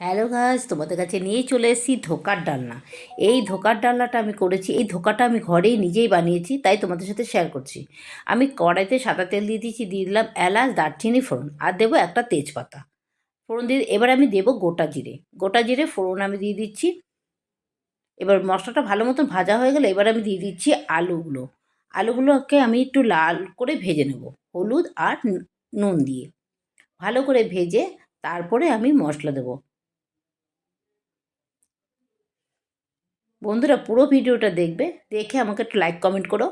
Hello গাছ তোমাদের কাছে নিয়ে চলে এসেছি ধোকার ডালনা। এই ধোকার ডালনাটা আমি করেছি, এই ধোকাটা আমি ঘরেই নিজেই বানিয়েছি, তাই তোমাদের সাথে শেয়ার করছি। আমি কড়াইতে সাদা তেল দিয়ে দিয়েছি, দিয়ে দিলাম এলাচ, দারচিনি, ফোড়ন, আর দেবো একটা তেজপাতা। ফোড়ন দিয়ে, এবার আমি দেবো গোটা জিরে। গোটা জিরে, ফোড়ন আমি দিয়ে দিচ্ছি। এবার মশলাটা ভালো মতন ভাজা হয়ে গেলে এবার আমি দিয়ে দিচ্ছি আলুগুলো। আলুগুলোকে আমি একটু লাল করে ভেজে নেব, হলুদ আর নুন দিয়ে। ভালো করে ভেজে তারপরে আমি মশলা দেবো। বন্ধুরা পুরো ভিডিওটা দেখবে, দেখে আমাকে একটু লাইক কমেন্ট করো,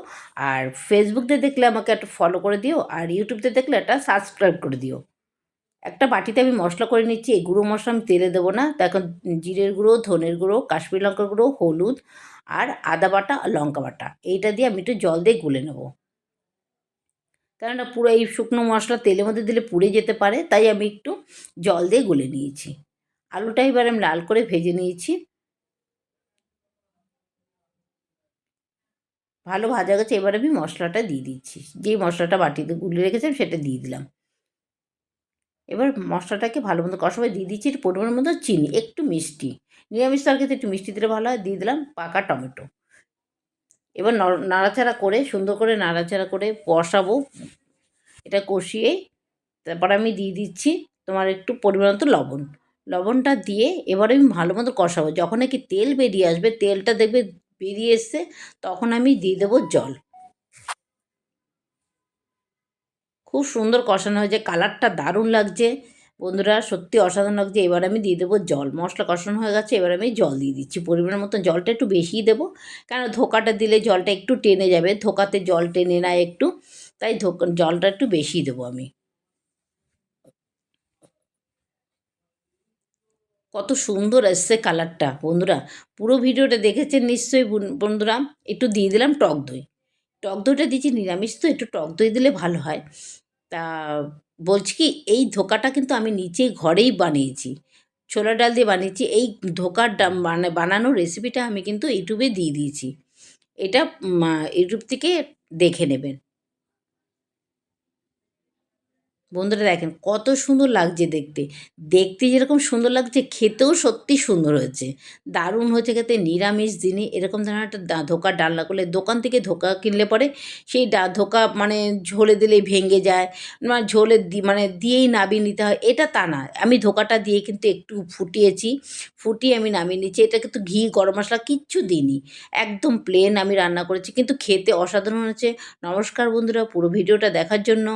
আর ফেসবুকতে দেখলে আমাকে একটু ফলো করে দিও, আর ইউটিউবতে দেখলে একটা সাবস্ক্রাইব করে দিও। একটা বাটিতে আমি মশলা করে নিচ্ছি, এই গুঁড়ো মশলা আমি তেলে দেবো না। তা এখন জিরের গুঁড়ো, ধনের গুঁড়ো, কাশ্মীর লঙ্কার গুঁড়ো, হলুদ, আর আদা বাটা, আর লঙ্কা বাটা। এইটা দিয়ে আমি একটু জল দিয়ে গুলে নেব। কেননা পুরো এই শুকনো মশলা তেলের মধ্যে দিলে পুড়ে যেতে পারে, তাই আমি একটু জল দিয়ে গুলে নিয়েছি। আলুটা এবার আমি লাল করে ভেজে নিয়েছি। ভালো ভাজা গেছে, এবার আমি মশলাটা দিয়ে দিচ্ছি। যেই মশলাটা বাটিতে গুলে রেখেছিলাম, সেটা দিয়ে দিলাম। এবার মশলাটাকে ভালো মতো কষাবে। দিয়ে দিচ্ছি একটু পরিমাণ মতো চিনি, একটু মিষ্টি। নিরামিষ তরকারিতে একটু মিষ্টি দিলে ভালো হয়। দিয়ে দিলাম পাকা টমেটো। এবার নাড়াচাড়া করে, সুন্দর করে নাড়াচাড়া করে কষাবো এটা কষিয়ে তারপর আমি দিয়ে দিচ্ছি তোমার একটু পরিমাণ মতো লবণ। লবণটা দিয়ে এবার আমি ভালো মতো কষাবো। যখন নাকি তেল বেরিয়ে আসবে, তেলটা দেখবে বেরিয়ে এসছে, তখন আমি দিয়ে দেবো জল। খুব সুন্দর কষানো হয়েছে, কালারটা দারুণ লাগছে। বন্ধুরা, সত্যি অসাধারণ লাগছে। এবার আমি দিয়ে দেবো জল। মশলা কষানো হয়ে গেছে, এবার আমি জল দিয়ে দিচ্ছি। পরিমাণের মতো জলটা একটু বেশিই দেবো কেন ধোকাটা দিলে জলটা একটু টেনে যাবে। ধোকাতে জল টেনে নেয় একটু, তাই ধোকা জলটা একটু বেশি দেবো আমি। কত সুন্দর এসছে কালারটা, বন্ধুরা। পুরো ভিডিওটা দেখেছেন নিশ্চয়ই বন্ধুরা। একটু দিয়ে দিলাম টক দই। টক দইটা দিয়েছি, নিরামিষ তো একটু টক দই দিলে ভালো হয়। তা বলছি কি, এই ধোকাটা কিন্তু আমি নিচে ঘরেই বানিয়েছি। ছোলা ডাল দিয়ে বানিয়েছি। এই ধোকার মানে বানানোর রেসিপিটা আমি কিন্তু ইউটিউবে দিয়ে দিয়েছি। এটা ইউটিউব থেকে দেখে নেবেন। বন্ধুরা দেখেন কত সুন্দর লাগছে দেখতে। দেখতে যেরকম সুন্দর লাগছে, খেতেও সত্যি সুন্দর হয়েছে। দারুণ হয়েছে খেতে, নিরামিষ দিনে এরকম ধরনের একটা ধোকা ডালনা করলে দোকান থেকে ধোকা কিনলে পরে সেই ডা ধোকা মানে ঝোলে দিলেই ভেঙে যায় মানে ঝোলে মানে দিয়েই নামিয়ে নিতে হয়, এটা তা না। আমি ধোকাটা দিয়ে কিন্তু একটু ফুটিয়েছি, ফুটিয়ে আমি নামিয়ে নিচ্ছি এটা কিন্তু ঘি, গরম মশলা কিচ্ছু দিইনি। একদম প্লেন আমি রান্না করেছি, কিন্তু খেতে অসাধারণ হয়েছে। নমস্কার বন্ধুরা, পুরো ভিডিওটা দেখার জন্য।